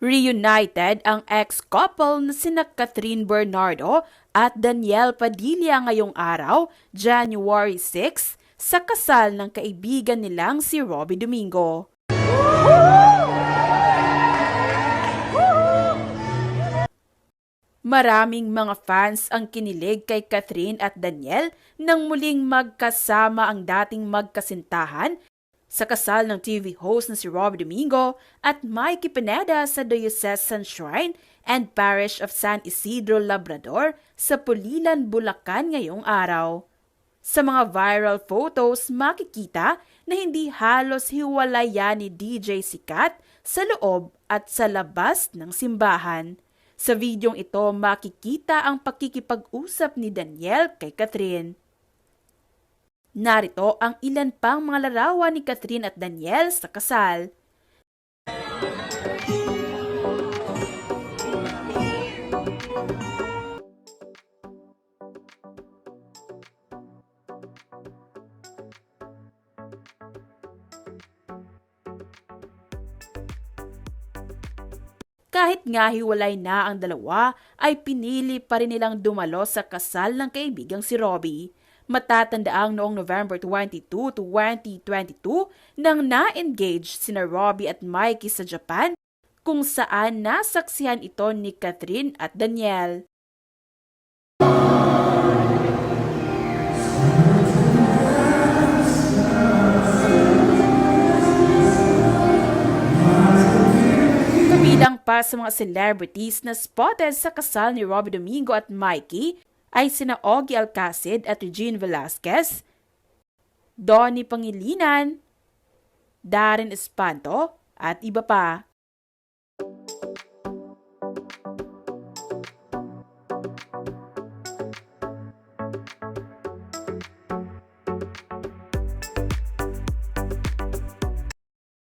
Reunited ang ex-couple na sina Catherine Bernardo at Daniel Padilla ngayong araw, January 6, sa kasal ng kaibigan nilang si Robbie Domingo. Maraming mga fans ang kinilig kay Catherine at Daniel nang muling magkasama ang dating magkasintahan sa kasal ng TV host na si Rob Domingo at Mikey Pineda sa Diocesan Shrine and Parish of San Isidro Labrador sa Pulilan, Bulacan ngayong araw. Sa mga viral photos, makikita na hindi halos hiwalayan ni DJ Sikat sa loob at sa labas ng simbahan. Sa videong ito, makikita ang pakikipag-usap ni Daniel kay Catherine. Narito ang ilan pang mga larawan ni Catherine at Daniel sa kasal. Kahit nga hiwalay na ang dalawa, ay pinili pa rin nilang dumalo sa kasal ng kaibigang si Robbie. Matatandaang noong November 22 to 2022 nang na-engage sina Robbie at Mikey sa Japan kung saan nasaksihan ito ni Catherine at Daniel. Kabilang pa sa mga celebrities na spotted sa kasal ni Robbie Domingo at Mikey ay sina Ogie Alcacid at Regine Velasquez, Donnie Pangilinan, Darren Espanto at iba pa.